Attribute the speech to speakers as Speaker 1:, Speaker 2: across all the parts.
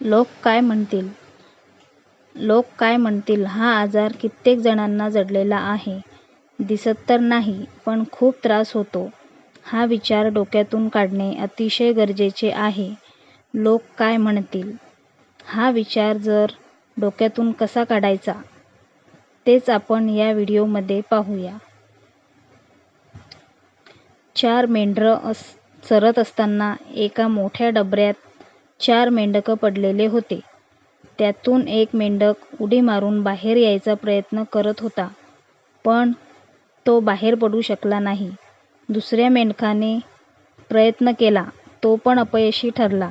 Speaker 1: लोक काय म्हणतील लोक काय म्हणतील हा आजार कित्येक जणांना जडलेला आहे. दिसत तर नाही पण खूप त्रास होतो. हा विचार डोक्यातून काढणे अतिशय गरजेचे आहे. लोक काय म्हणतील? हा विचार जर डोक्यातून कसा काढायचा तेच आपण या व्हिडिओमध्ये पाहूया. चार मेंढरं चरत असताना एका मोठ्या डबऱ्यात चार मेंढकं पडलेले होते. त्यातून एक मेंढक उडी मारून बाहेर यायचा प्रयत्न करत होता. पण तो बाहेर पडू शकला नाही. दुसऱ्या मेंढकाने प्रयत्न केला तो पण अपयशी ठरला.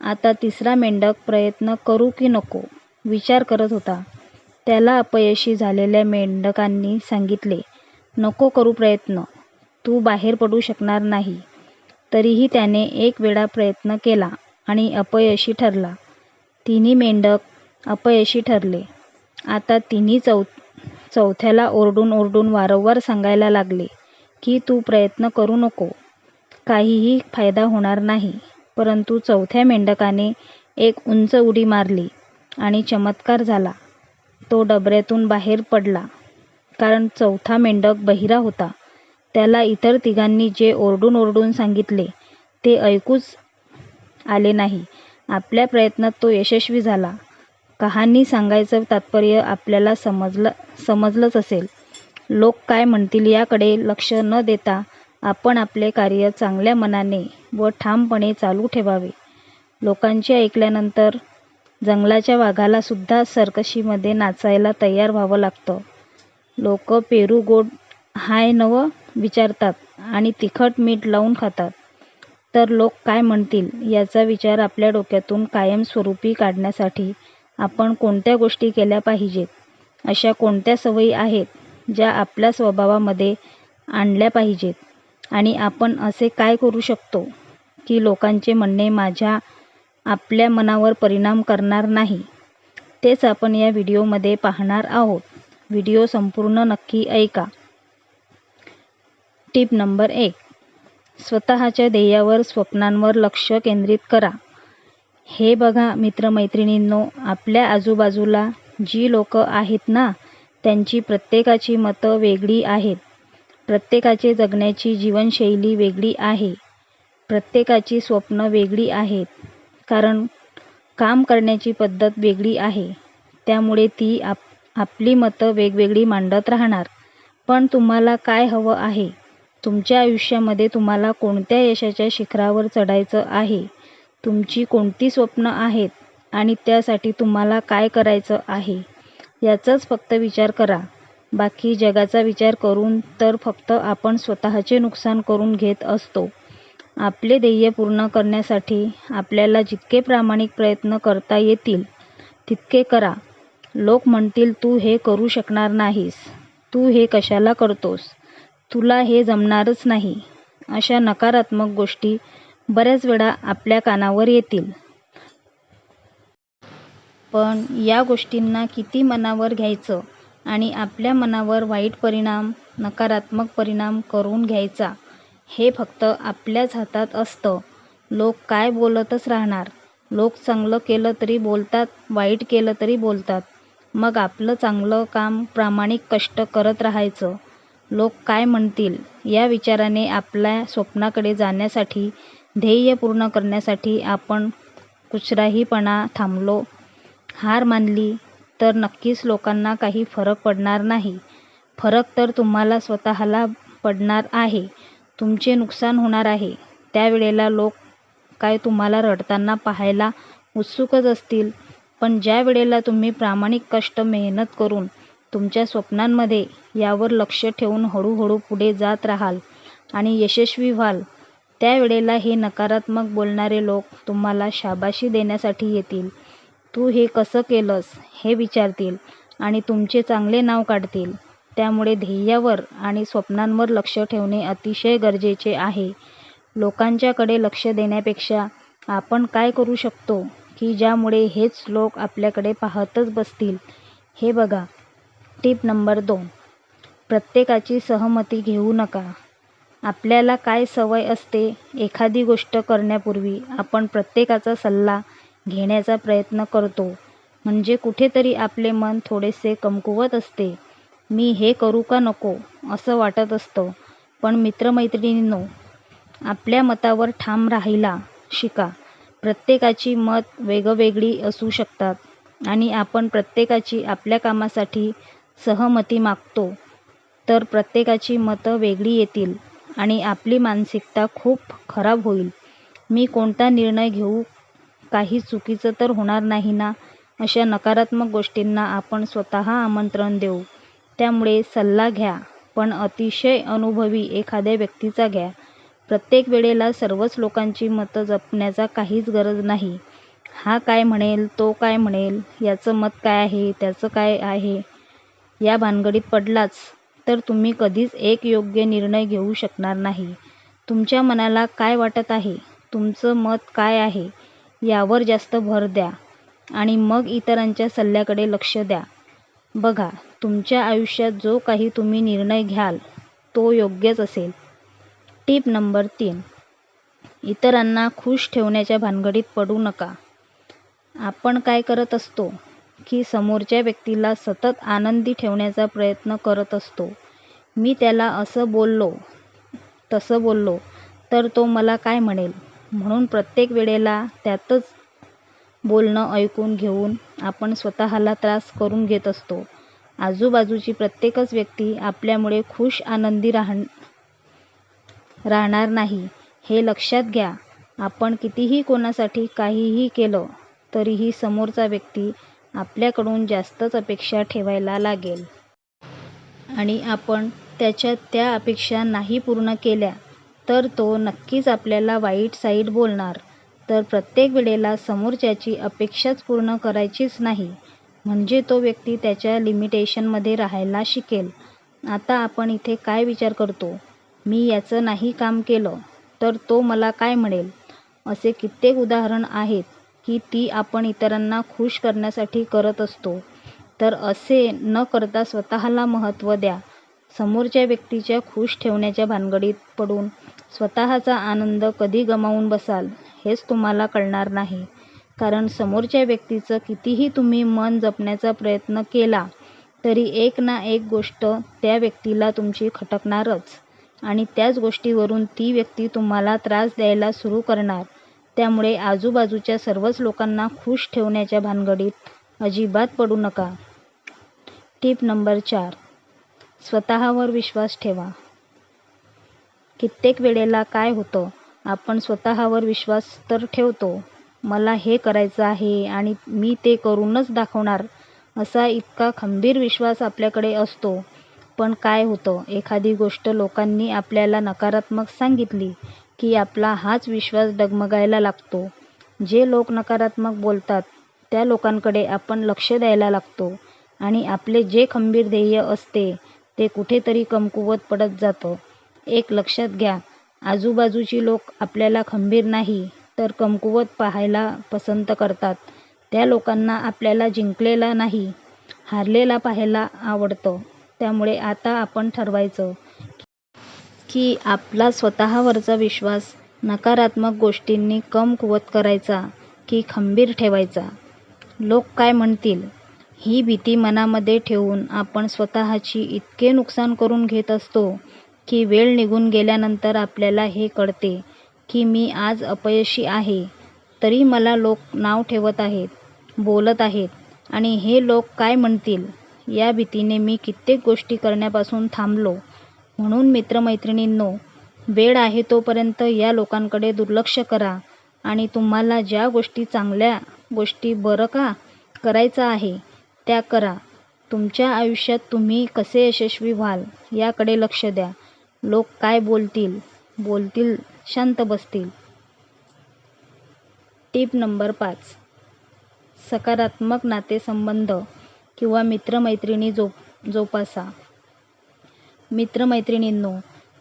Speaker 1: आता तिसरा मेंढक प्रयत्न करू की नको विचार करत होता. त्याला अपयशी झालेल्या मेंढकांनी सांगितले, नको करू प्रयत्न, तू बाहेर पडू शकणार नाही. तरीही त्याने एक वेळा प्रयत्न केला आणि अपयशी ठरला. तिन्ही मेंढक अपयशी ठरले. आता तिन्ही चौ चौथ्याला ओरडून ओरडून वारंवार सांगायला लागले की तू प्रयत्न करू नको, काहीही फायदा होणार नाही. परंतु चौथ्या मेंढकाने एक उंच उडी मारली आणि चमत्कार झाला. तो डबऱ्यातून बाहेर पडला. कारण चौथा मेंढक बहिरा होता. त्याला इतर तिघांनी जे ओरडून ओरडून सांगितले ते ऐकूच आले नाही. आपल्या प्रयत्नात तो यशस्वी झाला. कहाणी सांगायचं तात्पर्य आपल्याला समजलंच असेल. लोक काय म्हणतील याकडे लक्ष न देता आपण आपले कार्य चांगल्या मनाने व ठामपणे चालू ठेवावे. लोकांचे ऐकल्यानंतर जंगलाच्या वाघाला सुद्धा सर्कशीमध्ये नाचायला तयार व्हावं लागतं. लोक पेरू गोड हाय नवं विचारतात आणि तिखट मीठ लावून खातात. तर लोक काय म्हणतील याचा विचार आपल्या डोक्यातून कायमस्वरूपी काढण्यासाठी आपण कोणत्या गोष्टी केल्या पाहिजेत, अशा कोणत्या सवयी आहेत ज्या आपल्या स्वभावामध्ये आणल्या पाहिजेत आणि आपण असे काय करू शकतो की लोकांचे म्हणणे माझ्या आपल्या मनावर परिणाम करणार नाही, तेच आपण या व्हिडिओमध्ये पाहणार आहोत. व्हिडिओ संपूर्ण नक्की ऐका. टीप नंबर एक. स्वतःच्या ध्येयावर, स्वप्नांवर लक्ष केंद्रित करा. हे बघा मित्रमैत्रिणींनो आपल्या आजूबाजूला जी लोकं आहेत ना, त्यांची प्रत्येकाची मतं वेगळी आहेत. प्रत्येकाचे जगण्याची जीवनशैली वेगळी आहे. प्रत्येकाची स्वप्नं वेगळी आहेत. कारण काम करण्याची पद्धत वेगळी आहे. त्यामुळे ती आप आपली मतं वेगवेगळी मांडत राहणार. पण तुम्हाला काय हवं आहे? तुमच्या आयुष्यामध्ये तुम्हाला कोणत्या यशाच्या शिखरावर चढायचं आहे? तुमची कोणती स्वप्नं आहेत आणि त्यासाठी तुम्हाला काय करायचं आहे, याचाच फक्त विचार करा. बाकी जगाचा विचार करून तर फक्त आपण स्वतःचे नुकसान करून घेत असतो. आपले ध्येय पूर्ण करण्यासाठी आपल्याला जितके प्रामाणिक प्रयत्न करता येतील तितके करा. लोक म्हणतील तू हे करू शकणार नाहीस, तू हे कशाला करतोस, तुला हे जमणारच नाही, अशा नकारात्मक गोष्टी बऱ्याच वेळा आपल्या कानावर येतील. पण या गोष्टींना किती मनावर घ्यायचं आणि आपल्या मनावर वाईट परिणाम, नकारात्मक परिणाम करून घ्यायचा हे फक्त आपल्याच हातात असतं. लोक काय बोलतच राहणार. लोक चांगलं केलं तरी बोलतात, वाईट केलं तरी बोलतात. मग आपलं चांगलं काम प्रामाणिक कष्ट करत राहायचं. लोक काय म्हणतील या विचाराने आपल्या स्वप्नाकडे जाण्यासाठी, ध्येय पूर्ण करण्यासाठी आपण कुचराईपणा थांबलो हार मानली तर नक्कीच लोकांना काही फरक पडणार नाही. फरक तर तुम्हाला स्वतःला पडणार आहे. तुमचे नुकसान होणार आहे. त्यावेळेला लोक काय तुम्हाला रडताना पाहायला उत्सुकच असतील. पण ज्या वेळेला तुम्ही प्रामाणिक कष्ट, मेहनत करून तुमच्या स्वप्नांमध्ये यावर लक्ष ठेवून हळूहळू पुढे जात राहाल आणि यशस्वी व्हाल, त्यावेळेला हे नकारात्मक बोलणारे लोक तुम्हाला शाबाशी देण्यासाठी येतील. तू हे कसं केलंस हे विचारतील आणि तुमचे चांगले नाव काढतील. त्यामुळे ध्येयावर आणि स्वप्नांवर लक्ष ठेवणे अतिशय गरजेचे आहे. लोकांच्याकडे लक्ष देण्यापेक्षा आपण काय करू शकतो की ज्यामुळे हेच लोक आपल्याकडे पाहतच बसतील, हे बघा. टीप नंबर दोन. प्रत्येकाची सहमती घेऊ नका. आपल्याला काय सवय असते एखादी गोष्ट करण्यापूर्वी आपण प्रत्येकाचा सल्ला घेण्याचा प्रयत्न करतो. म्हणजे कुठेतरी आपले मन थोडेसे कमकुवत असते. मी हे करू का नको असं वाटत असतं. पण मित्रमैत्रिणींनो आपल्या मतावर ठाम राहायला शिका. प्रत्येकाची मत वेगवेगळी असू शकतात. आणि आपण प्रत्येकाची आपल्या कामासाठी सहमती मागतो. तर प्रत्येकाची मतं वेगळी येतील आणि आपली मानसिकता खूप खराब होईल. मी कोणता निर्णय घेऊ? काही चुकीचं तर होणार नाही ना? अशा नकारात्मक गोष्टींना आपण स्वतः आमंत्रण देऊ. त्यामुळे सल्ला घ्या पण अतिशय अनुभवी एखाद्या व्यक्तीचा घ्या. प्रत्येक वेळेला सर्वच लोकांची मतं जपण्याचा काहीच गरज नाही. हा काय म्हणेल तो काय म्हणेल याचं मत काय आहे त्याचं काय आहे? या भानगडीत पडलाच तर तुम्ही कधीच एक योग्य निर्णय घेऊ शकणार नाही. तुमच्या मनाला काय वाटत आहे? तुमचं मत काय आहे? यावर जास्त भर द्या आणि मग इतरांच्या सल्ल्याकडे लक्ष द्या. बघा तुमच्या आयुष्यात जो काही तुम्ही निर्णय घ्याल तो योग्यच असेल. टीप नंबर तीन. इतरांना खुश ठेवण्याच्या भानगडीत पडू नका. आपण काय करत असतो? की समोरच्या व्यक्तीला सतत आनंदी ठेवण्याचा प्रयत्न करत असतो. मी त्याला असं बोललो तसं बोललो तर तो मला काय म्हणेल? म्हणून प्रत्येक वेळेला त्यातच बोलणं ऐकून घेऊन आपण स्वतःला त्रास करून घेत असतो. आजूबाजूची प्रत्येकच व्यक्ती आपल्यामुळे खुश आनंदी राहण राहणार नाही. हे लक्षात घ्या आपण कितीही कोणासाठी काहीही केलं तरीही समोरचा व्यक्ती आपल्याकडून जास्तच अपेक्षा ठेवायला लागेल. आणि आपण त्याच्या त्या अपेक्षा नाही पूर्ण केल्या तर तो नक्कीच आपल्याला वाईट साईड बोलणार. तर प्रत्येक वेळेला समोरच्याची अपेक्षाच पूर्ण करायचीच नाही. म्हणजे तो व्यक्ती त्याच्या लिमिटेशनमध्ये राहायला शिकेल. आता आपण इथे काय विचार करतो? मी याचं नाही काम केलं तर तो मला काय म्हणेल? असे कित्येक उदाहरण आहेत. की ती आपण इतरांना खुश करण्यासाठी करत असतो. तर असे न करता स्वतःला महत्त्व द्या. समोरच्या व्यक्तीच्या खुश ठेवण्याच्या भानगडीत पडून स्वतःचा आनंद कधी गमावून बसाल हेच तुम्हाला कळणार नाही. कारण समोरच्या व्यक्तीचं कितीही तुम्ही मन जपण्याचा प्रयत्न केला तरी एक ना एक गोष्ट त्या व्यक्तीला तुमची खटकणारच. आणि त्याच गोष्टीवरून ती व्यक्ती तुम्हाला त्रास द्यायला सुरू करणार. त्यामुळे आजूबाजूच्या सर्वच लोकांना खुश ठेवण्याच्या भानगडीत अजिबात पडू नका. टीप नंबर चार. स्वतःवर विश्वास ठेवा. कित्येक वेळेला काय होतं? आपण स्वतःवर विश्वास तर ठेवतो. मला हे करायचं आहे आणि मी ते करूनच दाखवणार असा इतका खंबीर विश्वास आपल्याकडे असतो. पण काय होतं? एखादी गोष्ट लोकांनी आपल्याला नकारात्मक सांगितली की आपला हाच विश्वास डगमगायला लागतो. जे लोक नकारात्मक बोलतात त्या लोकांकडे आपण लक्ष द्यायला लागतो आणि आपले जे खंबीर ध्येय असते ते कुठेतरी कमकुवत पडत जातं. एक लक्षात घ्या आजूबाजूची लोक आपल्याला खंबीर नाही तर कमकुवत पाहायला पसंत करतात. त्या लोकांना आपल्याला जिंकलेला नाही हारलेला पाहायला आवडतं. त्यामुळे आता आपण ठरवायचं की आपला स्वतःवरचा विश्वास नकारात्मक गोष्टींनी कमकुवत करायचा की खंबीर ठेवायचा. लोक काय म्हणतील? ही भीती मनामध्ये ठेवून आपण स्वतःची इतके नुकसान करून घेत असतो की वेळ निघून गेल्यानंतर आपल्याला हे कळते की मी आज अपयशी आहे तरी मला लोक नाव ठेवत आहेत बोलत आहेत. आणि हे लोक काय म्हणतील? या भीतीने मी कित्येक गोष्टी करण्यापासून थांबलो. म्हणून मित्रमैत्रिणींनो वेळ आहे तोपर्यंत या लोकांकडे दुर्लक्ष करा आणि तुम्हाला ज्या गोष्टी चांगल्या गोष्टी बरं का करायचं आहे त्या करा. तुमच्या आयुष्यात तुम्ही कसे यशस्वी व्हाल याकडे लक्ष द्या. लोक काय बोलतील? बोलतील शांत बसतील. टीप नंबर पाच. सकारात्मक नातेसंबंध किंवा मित्रमैत्रिणी जो जोपासा. मित्रमैत्रिणींनो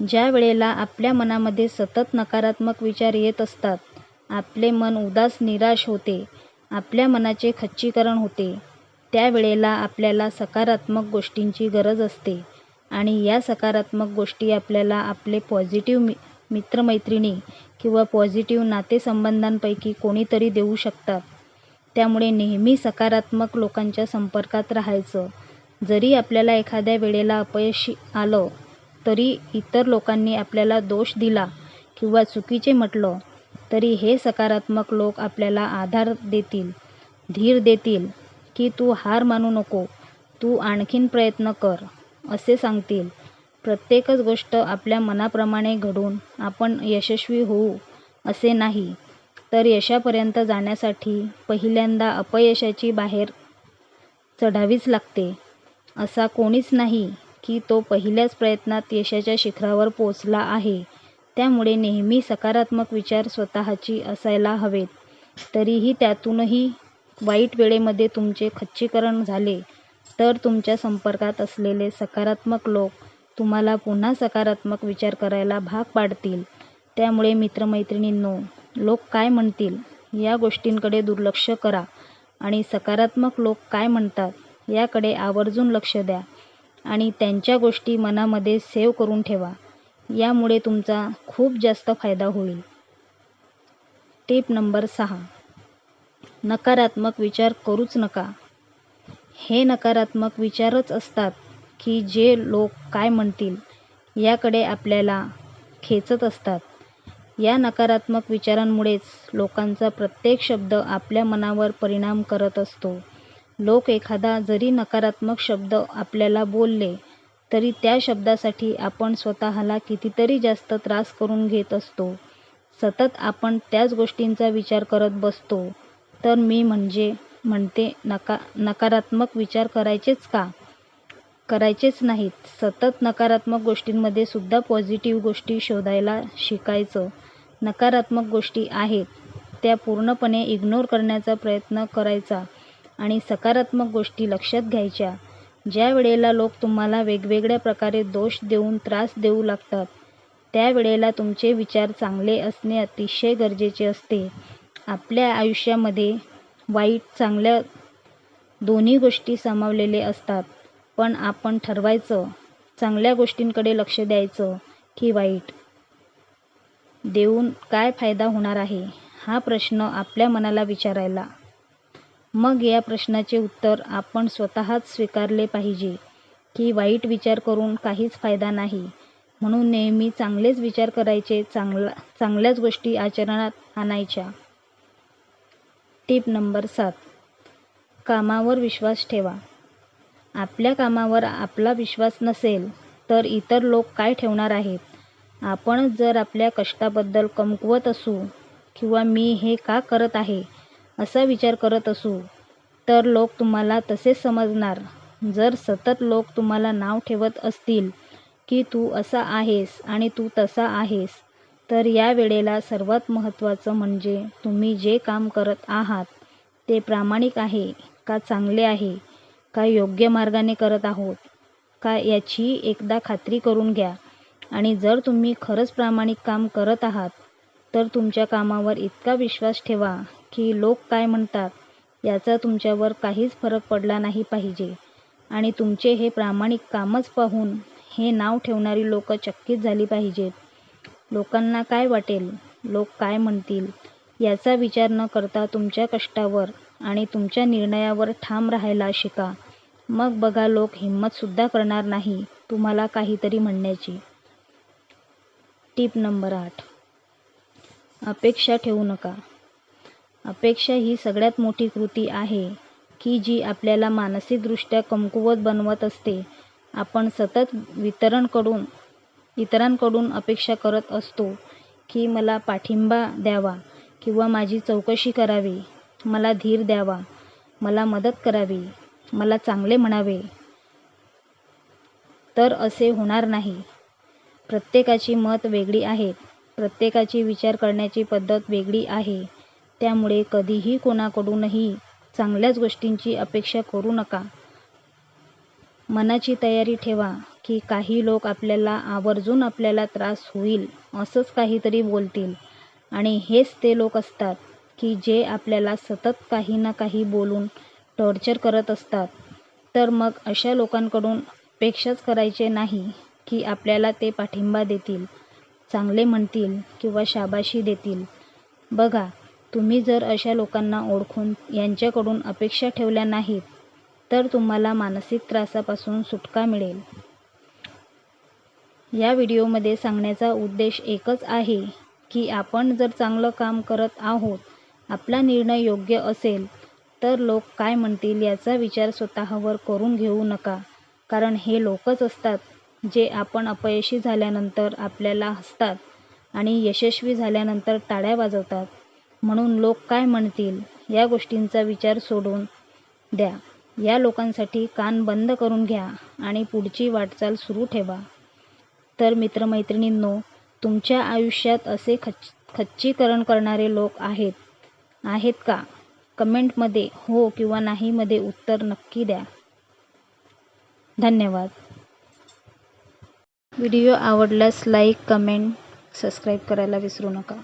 Speaker 1: ज्या वेळेला आपल्या मनामध्ये सतत नकारात्मक विचार येत असतात आपले मन उदास निराश होते आपल्या मनाचे खच्चीकरण होते त्यावेळेला आपल्याला सकारात्मक गोष्टींची गरज असते आणि या सकारात्मक गोष्टी आपल्याला आपले पॉझिटिव्ह मि मित्रमैत्रिणी किंवा पॉझिटिव्ह नातेसंबंधांपैकी कोणीतरी देऊ शकतात त्यामुळे नेहमी सकारात्मक लोकांच्या संपर्कात राहायचं. जरी आपल्याला एखाद्या वेळेला अपयश आलं तरी इतर लोकांनी आपल्याला दोष दिला किंवा चुकीचे म्हटलं तरी हे सकारात्मक लोक आपल्याला आधार देतील, धीर देतील की तू हार मानू नको, तू आणखीन प्रयत्न कर, असे सांगतील. प्रत्येकच गोष्ट आपल्या मनाप्रमाणे घडून आपण यशस्वी होऊ असे नाही, तर यशापर्यंत जाण्यासाठी पहिल्यांदा अपयशाची बाहेर चढावीच लागते. असा कोणीच नाही की तो पहिल्याच प्रयत्नात यशाच्या शिखरावर पोचला आहे. त्यामुळे नेहमी सकारात्मक विचार स्वतःची असायला हवेत. तरीही त्यातूनही वाईट वेळेमध्ये तुमचे खच्चीकरण झाले तर तुमच्या संपर्कात असलेले सकारात्मक लोक तुम्हाला पुन्हा सकारात्मक विचार करायला भाग पाडतील. त्यामुळे मित्रमैत्रिणींनो लोक काय म्हणतील या गोष्टींकडे दुर्लक्ष करा आणि सकारात्मक लोक काय म्हणतात याकडे आवर्जून लक्ष द्या आणि त्यांच्या गोष्टी मनामध्ये सेव्ह करून ठेवा. यामुळे तुमचा खूप जास्त फायदा होईल. टिप नंबर सहा. नकारात्मक विचार करूच नका. हे नकारात्मक विचारच असतात की जे लोक काय म्हणतील याकडे आपल्याला खेचत असतात. या नकारात्मक विचारांमुळेच लोकांचा प्रत्येक शब्द आपल्या मनावर परिणाम करत असतो. लोक एखादा जरी नकारात्मक शब्द आपल्याला बोलले तरी त्या शब्दासाठी आपण स्वतःला कितीतरी जास्त त्रास करून घेत असतो. सतत आपण त्याच गोष्टींचा विचार करत बसतो. तर मी म्हणजे म्हणते नकारात्मक विचार करायचेच का? करायचेच नाहीत. सतत नकारात्मक गोष्टींमध्ये सुद्धा पॉझिटिव्ह गोष्टी शोधायला शिकायचं. नकारात्मक गोष्टी आहेत त्या पूर्णपणे इग्नोर करण्याचा प्रयत्न करायचा आणि सकारात्मक गोष्टी लक्षात घ्यायच्या. ज्या वेळेला लोक तुम्हाला वेगवेगळ्या प्रकारे दोष देऊन त्रास देऊ लागतात त्या वेळेला तुमचे विचार चांगले असणे अतिशय गरजेचे असते. आपल्या आयुष्यामध्ये वाईट, चांगल्या दोन्ही गोष्टी सामावलेले असतात. पण आपण ठरवायचं चांगल्या गोष्टींकडे लक्ष द्यायचं की वाईट? देऊन काय फायदा होणार आहे हा प्रश्न आपल्या मनाला विचारायला मग या प्रश्नाचे उत्तर आपण स्वतःच स्वीकारले पाहिजे की वाईट विचार करून काहीच फायदा नाही. म्हणून नेहमी चांगलेच विचार करायचे, चांगल्याच गोष्टी आचरणात आणायच्या. टीप नंबर सात. कामावर विश्वास ठेवा. आपल्या कामावर आपला विश्वास नसेल तर इतर लोक काय ठेवणार आहेत? आपणच जर आपल्या कष्टाबद्दल कमकुवत असू किंवा मी हे का करत आहे असा विचार करत असू तर लोक तुम्हाला तसेच समजणार. जर सतत लोक तुम्हाला नाव ठेवत असतील की तू असा आहेस आणि तू तसा आहेस तर या वेळेला सर्वात महत्त्वाचं म्हणजे तुम्ही जे काम करत आहात ते प्रामाणिक आहे का, चांगले आहे का, योग्य मार्गाने करत आहोत का याची एकदा खात्री करून घ्या. आणि जर तुम्ही खरंच प्रामाणिक काम करत आहात तर तुमच्या कामावर इतका विश्वास ठेवा की लोक काय म्हणतात याचा तुमच्यावर काहीच फरक पडला नाही पाहिजे. आणि तुमचे हे प्रामाणिक कामच पाहून हे नाव ठेवणारी लोक चकित झाली पाहिजेत. लोकांना काय वाटेल, लोक काय म्हणतील याचा विचार न करता तुमच्या कष्टावर आणि तुमच्या निर्णयावर ठाम राहायला शिका. मग बघा लोक हिंमतसुद्धा करणार नाही तुम्हाला काहीतरी म्हणण्याची. टीप नंबर आठ. अपेक्षा ठेवू नका. अपेक्षा ही सगळ्यात मोठी कृती आहे की जी आपल्याला मानसिकदृष्ट्या कमकुवत बनवत असते. आपण सतत इतरांकडून अपेक्षा करत असतो की मला पाठिंबा द्यावा किंवा माझी चौकशी करावी, मला धीर द्यावा, मला मदत करावी, मला चांगले म्हणावे. तर असे होणार नाही. प्रत्येकाची मतं वेगळी आहेत. प्रत्येकाची विचार करण्याची पद्धत वेगळी आहे. त्यामुळे कधीही कोणाकडूनही चांगल्याच गोष्टींची अपेक्षा करू नका. मनाची तयारी ठेवा की काही लोक आपल्याला आवर्जून आपल्याला त्रास होईल असंच काहीतरी बोलतील आणि हेच ते लोक असतात की जे आपल्याला सतत काही ना काही बोलून टॉर्चर करत असतात. तर मग अशा लोकांकडून अपेक्षाच करायची नाही की आपल्याला ते पाठिंबा देतील, चांगले म्हणतील किंवा शाबाशी देतील. बघा तुम्ही जर अशा लोकांना ओळखून यांच्याकडून अपेक्षा ठेवल्या नाहीत तर तुम्हाला मानसिक त्रासापासून सुटका मिळेल. या व्हिडिओमध्ये सांगण्याचा उद्देश एकच आहे की आपण जर चांगलं काम करत आहोत, आपला निर्णय योग्य असेल, तर लोक काय म्हणतील याचा विचार स्वतःवर करून घेऊ नका कारण हे लोकच असतात जे आपण अपयशी झाल्यानंतर आपल्याला हसतात आणि यशस्वी झाल्यानंतर टाळ्या वाजवतात. म्हणून लोक काय म्हणतील या गोष्टींचा विचार सोडून द्या, या लोकांसाठी कान बंद करून घ्या आणि पुढची वाटचाल सुरू ठेवा. तर मित्रमैत्रिणींनो तुमच्या आयुष्यात असे खच्चीकरण करणारे लोक आहेत आहेत का? कमेंटमध्ये हो किंवा नाहीमध्ये उत्तर नक्की द्या. धन्यवाद. व्हिडिओ आवडल्यास लाईक, कमेंट, सबस्क्राईब करायला विसरू नका.